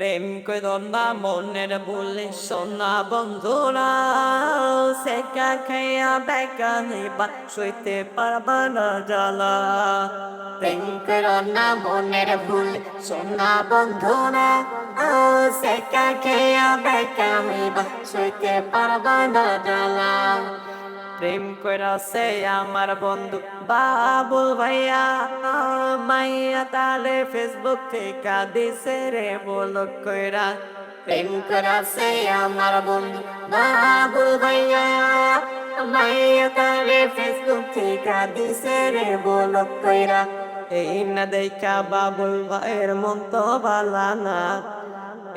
প্রেম করো না মনের বলে সোনা বন্ধুরা, সেকা খাইয়া বেকা নিবা সইতে পারবা না জ্বালা। প্রেম করো না মনের ভুল সোনা বন্ধুরা, সেকা খেয়া বেকা হইবা, সইতে পারবা না জ্বালা। প্রেম কইরাছে আমার বন্ধু বাবুল ভাইয়া। মাইয়া তালে ফেসবুক থেকে দিছে রে বল কইরা। প্রেম করাছে আমার বন্ধু বাবুল ভাইয়া। মাইয়া তালে ফেসবুক থেকে দিছে রে বলক কইরা। এই না দেখা বাবুল ভাইয়ের মন তো বালা না।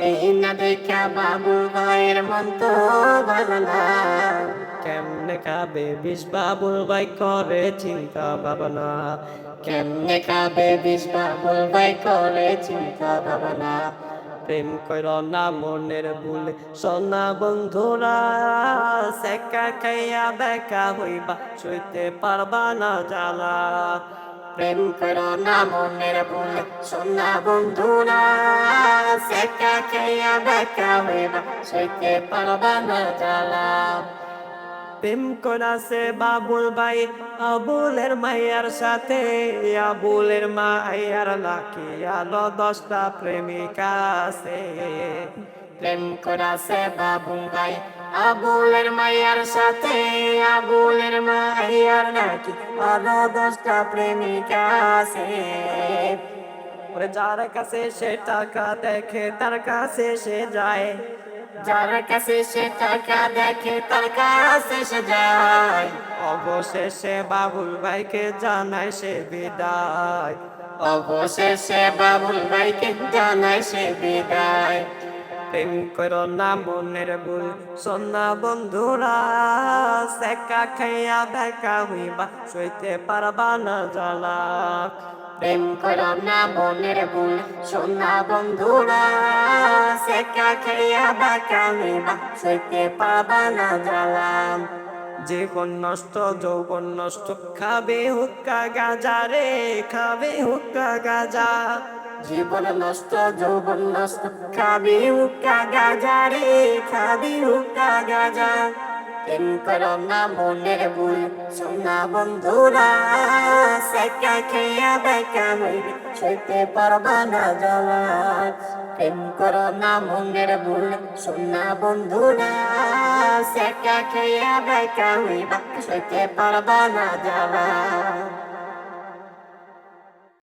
এই না দেখা বাবুল ভাইয়ের মন তো ভালো না। কেমনে খাবে বিষ বাবুল ভাই করে চিন্তা ভাবনা। কেমনে খাবে বিষ বাবুল ভাই করে চিন্তা ভাবনা। প্রেম কইর না মনের ভুল। সোনা বন্ধুরা সেকা খাইয়া বেকা হইবা। সইতে পারবা না জ্বালা। প্রেম করো না মনের ভুল। সোনা বন্ধুরা সেকা খেয়া বেকা হইবা। সইতে পারবা না জ্বালা। প্রেম করাছে বাবুল ভাই আবুলের মাইয়ার সাথে আবুলের মাইয়ার নাকি আলো দশটা প্রেমিকা আছে। প্রেম করাছে বাবু ভাই আবুলের মাইয়ার সাথে আবুলের মাইয়ার নাকি আলো দশটা প্রেমিকা আছে। ওরে যার কাছে সে টাকা দেখে তার কাছে সে যায়। যার কাছে সে টাকা দেখে তার কাছে সে যায়। অবশেষে বাবুল ভাইকে জানায় সে বিদায়। অবশেষে বাবুল ভাইকে জানায় সে বিদায়। প্রেম করো না মনের ভুল সোনা বন্ধুরা সেকা খাইয়া দেখা হইবা সইতে পারবা না জ্বালা। প্রেম করো না মনের ভুল। সোনা বন্ধুরা সেকা খেয়া বাঁকা হইবা সইতে পাবা না জ্বালাম। জীবন নষ্ট যৌবন নষ্ট খাবে হুক্কা গাজা রে খাবে হুক্কা গাজা। জীবন নষ্ট যৌবন নষ্ট খাবি হুক্কা গাজা রে খাবি হুক্কা গাজা। প্রেম করো না মনের ভুল। সোনা বন্ধুরা, সেকা খেয়া বেকা হইবি সইতে পারবা না জ্বালা প্রেম করো না মনের ভুল। সোনা বন্ধুরা, সেকা খেয়া বেকা হইবা। সইতে পারবা না জ্বালা